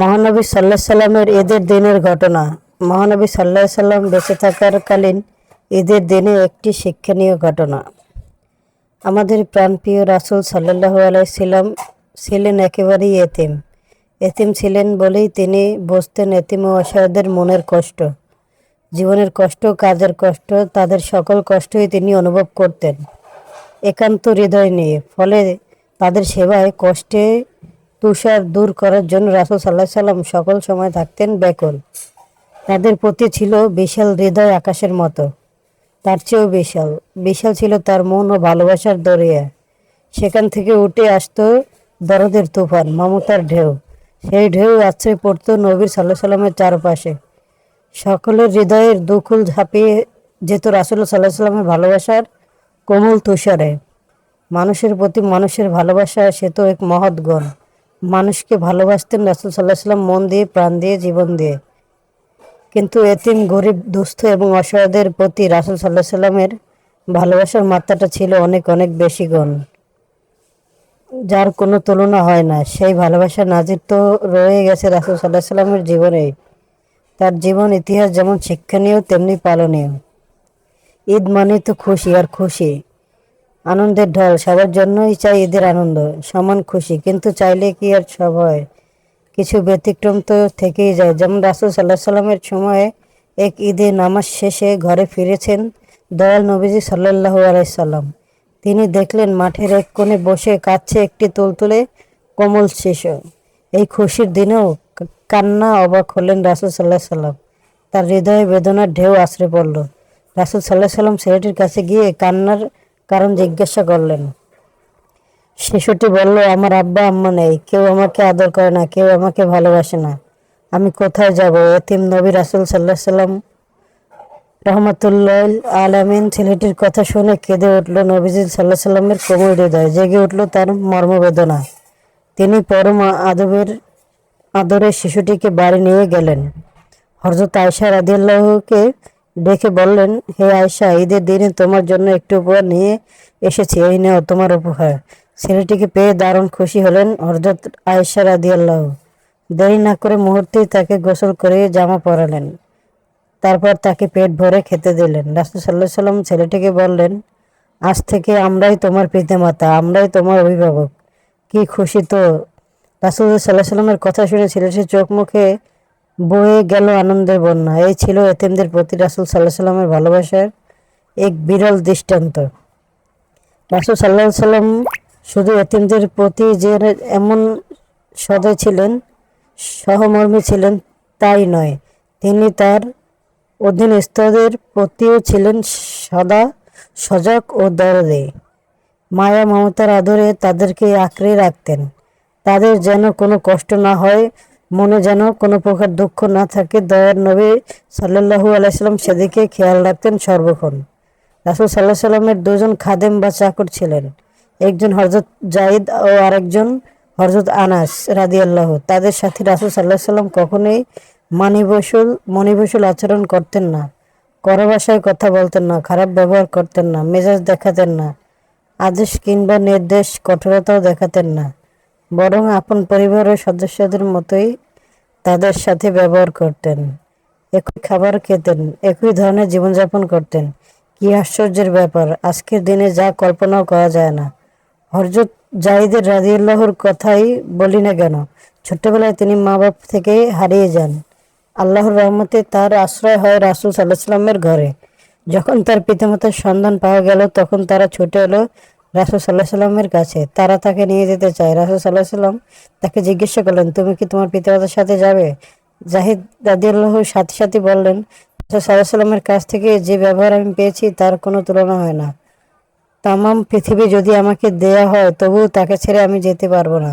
মহানবী সাল্লাহ সাল্লামের ঈদের দিনের ঘটনা। মহানবী সাল্লাহ সাল্লাম বেঁচে থাকারকালীন ঈদের দিনে একটি শিক্ষণীয় ঘটনা। আমাদের প্রাণপ্রিয় রাসূল সাল্লাহ আলাইসাল্লাম ছিলেন একেবারেই এতিম। এতিম ছিলেন বলেই তিনি বসতেন এতিম ও অসহায়দের মনের কষ্ট। জীবনের কষ্ট, কাজের কষ্ট, তাদের সকল কষ্টই তিনি অনুভব করতেন। একান্ত হৃদয় নিয়ে। ফলে তাদের সেবায় কষ্টে তুষার দূর করার জন্য রাসুল সাল্লাহ সাল্লাম সকল সময় থাকতেন ব্যাকুল তাদের প্রতি ছিল বিশাল হৃদয় আকাশের মতো। তার চেয়েও বিশাল। বিশাল ছিল তার মন ও ভালোবাসার দরিয়া। সেখান থেকে উঠে আসতো দরদের তুফান, মমতার ঢেউ। সেই ঢেউ আশ্রয় পড়তো নবীর সাল্লাহ সাল্লামের চারপাশে। সকলের হৃদয়ের দুকুল ঝাঁপিয়ে যেত রাসুল সাল্লাহ সাল্লামের ভালোবাসার কোমল তুষারে। মানুষের প্রতি মানুষের ভালোবাসা, সে তো এক মহৎ গুণ। মানুষকে ভালোবাসতেন রাসুল সাল্লাহ সাল্লাম মন দিয়ে, প্রাণ দিয়ে, জীবন দিয়ে। কিন্তু এতিম, গরিব, দুস্থ এবং অসহায়দের প্রতি রাসুল সাল্লাহ সাল্লামের ভালোবাসার মাত্রাটা ছিল অনেক অনেক বেশি গুণ। যার কোনো তুলনা হয় না। সেই ভালোবাসা নাজির তো রয়ে গেছে রাসুল সাল্লাহ সাল্লামের জীবনেই তার জীবন, ইতিহাস যেমন শিক্ষণীয়, তেমনি পালনীয়। ঈদ মানে তো খুশি আর খুশি। আনন্দের ঢল, সবার জন্যই চাই ঈদের আনন্দ, সমান খুশি, কিন্তু চাইলে কি আর সব হয়? কিছু ব্যতিক্রম তো থেকেই যায়। যেমন রাসুল সাল্লাহ সাল্লামের সময়ে এক ঈদে নামাজ শেষে ঘরে ফিরেছেন দয়াল নবীজি সাল্লাহু আলাইসাল্লাম তিনি দেখলেন মাঠের এক কোণে বসে কাঁদছে একটি তুলতুলে কোমল শিশু। এই খুশির দিনেও কান্না অবাক হলেন রাসুল সাল্লাহ সাল্লাম তার হৃদয়ে বেদনার ঢেউ আশ্রে পড়ল। রাসুল সাল্লাহ সাল্লাম ছেলেটির কাছে গিয়ে কান্নার কারণ জিজ্ঞাসা করলেন। শিশুটি বলল, আমার আব্বা আম্মা নেই, কেউ আমাকে আদর করে না, কেউ আমাকে ভালোবাসে না। আমি কোথায় যাব? এতিম নবী রাসুল সাল্লাহ সাল্লাম রহমতুল্লাহ আলামিন ছেলেটির কথা শুনে কেঁদে উঠল নবীজি সাল্লাহ সাল্লামের কোমল হৃদয়। জেগে উঠল তার মর্মবেদনা। তিনি পরম আদবের আদরে শিশুটিকে বাড়ি নিয়ে গেলেন। হরজত আয়সা রাদিয়াল্লাহকে ডেকে বললেন, হে আয়সা ঈদের দিনে তোমার জন্য একটু উপহার নিয়ে এসেছি, এই নেও তোমার উপহার। ছেলেটিকে পেয়ে দারুণ খুশি হলেন হরজত আয়সা রাদিয়াল্লাহ। দেরি না করে মুহূর্তেই তাকে গোসল করে জামা পরালেন। তারপর তাকে পেট ভরে খেতে দিলেন। রাসুল সাল্লাহ সাল্লাম ছেলেটিকে বললেন, আজ থেকে আমরাই তোমার পিতামাতা, আমরাই তোমার অভিভাবক। কি খুশি তো? রাসুল সাল্লাহ সাল্লামের কথা শুনে ছেলেটির চোখ মুখে বয়ে গেল আনন্দের বন্যা। এই ছিল এতেমদের প্রতি রাসুল সাল্লাহ সাল্লামের ভালোবাসার এক বিরল দৃষ্টান্ত। রাসুল সাল্লাহ সাল্লাম শুধু এতিমদের প্রতি যে এমন সদয় ছিলেন, সহমর্মী ছিলেন তাই নয়, তিনি তার অধীনস্থদের প্রতিও ছিলেন সদা সজাগ ও দরদে। মায়া মমতার আদরে তাদেরকে আঁকড়ে রাখতেন। তাদের যেন কোনো কষ্ট না হয় মনে যেন কোনো প্রকার দুঃখ না থাকে। দয়ার নবী সাল্লাহু আলাইসাল্লাম সেদিকে খেয়াল রাখতেন সর্বক্ষণ। রাসুল সাল্লাহ সাল্লামের দুজন খাদেম বা চাকর ছিলেন। একজন হরজত জাইদ ও আরেকজন হরজত আনাস রাদিয়াল্লাহ তাদের সাথে রাসুল সাল্লাহ সাল্লাম কখনোই মানিবসুল, মনিবসুল আচরণ করতেন না। কড়া ভাষায় কথা বলতেন না, খারাপ ব্যবহার করতেন না, মেজাজ দেখাতেন না, আদেশ কিংবা নির্দেশ কঠোরতাও দেখাতেন না। বরং আপন পরিবারের সদস্যদের মতোই তাদের সাথে ব্যবহার করতেন, একই খাবার খেতেন, একই ধরনের জীবনযাপন করতেন। কি আশ্চর্যের ব্যাপার, আজকের দিনে যা কল্পনাও করা যায় না। হরজত জাহিদের রাজিউল্লাহর কথাই বলি না কেন, ছোট্টবেলায় তিনি মা বাপ থেকে হারিয়ে যান। আল্লাহর রহমতে তার আশ্রয় হয় রাসুল সাল্লাহ সাল্লামের ঘরে। যখন তার পিতামাতার সন্ধান পাওয়া গেল, তখন তারা ছুটে এলো রাসুল সাল্লাহ সাল্লামের কাছে, তারা তাকে নিয়ে যেতে চায়। রাসুল সাল্লাহ সাল্লাম তাকে জিজ্ঞাসা করলেন, তুমি কি তোমার পিতামাতার সাথে যাবে? জাহিদ রাদিয়াল্লাহর সাথে সাথে বললেন, রাসুল সাল্লাহ সাল্লামের কাছ থেকে যে ব্যবহার আমি পেয়েছি, তার কোনো তুলনা হয় না। তামাম পৃথিবী যদি আমাকে দেয়া হয়, তবুও তাকে ছেড়ে আমি যেতে পারব না।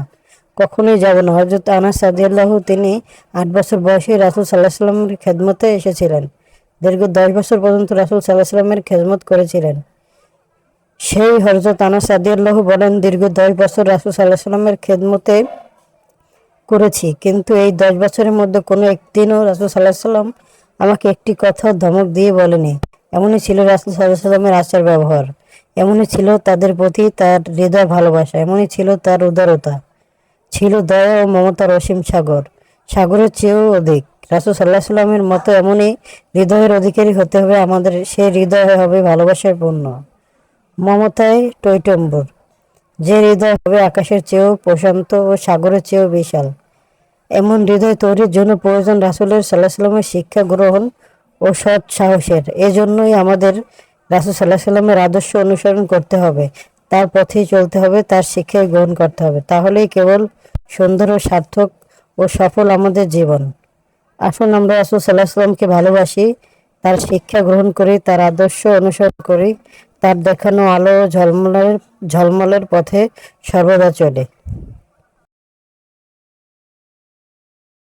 কখনোই যাব না। হজরত আনাস সাদিয়াল্লাহ তিনি আট বছর বয়সে রাসুল সাল্লাহ সাল্লামের খেদমতে এসেছিলেন। দীর্ঘ দশ বছর পর্যন্ত রাসুল সাল্লাহ সাল্লামের খেদমত করেছিলেন। সেই হজরত আনাস সাদিয়াল্লাহ বলেন, দীর্ঘ দশ বছর রাসুল সাল্লাহ সাল্লামের খেদমতে করেছি। কিন্তু এই দশ বছরের মধ্যে কোনো একদিনও রাসুল সাল্লাহ সাল্লাম আমাকে একটি কথা ধমক দিয়ে বলেনি। এমনই ছিল রাসুল সাল্লাহ সাল্লামের আচার ব্যবহার। এমনই ছিল তাদের প্রতি তার হৃদয় ভালোবাসা। এমনই ছিল তার উদারতা। ছিল দয়া ও মমতার অসীম সাগর। সাগরের চেয়েও অধিক। রাসুল সাল্লাহ সাল্লামের মতো এমনই হৃদয়ের অধিকারী হতে হবে। আমাদের সেই হৃদয় হবে ভালোবাসার পূর্ণ মমতায় টৈটম্বর। যে হৃদয় হবে আকাশের চেয়েও প্রশান্ত ও সাগরের চেয়েও বিশাল। এমন হৃদয় তৈরির জন্য প্রয়োজন রাসুলের সাল্লাহ সাল্লামের শিক্ষা গ্রহণ ও সৎ সাহসের। এজন্যই আমাদের রাসুল সাল্লাহ সাল্লামের আদর্শ অনুসরণ করতে হবে। তার পথেই চলতে হবে, তার শিক্ষায় গ্রহণ করতে হবে। তাহলেই কেবল সুন্দর ও সার্থক ও সফল আমাদের জীবন। আসুন আমরা রাসুল সাল্লাহ সাল্লামকে ভালোবাসি, তার শিক্ষা গ্রহণ করি, তার আদর্শ অনুসরণ করি তার দেখানো আলো ঝলমলের ঝলমলের পথে সর্বদা চলে।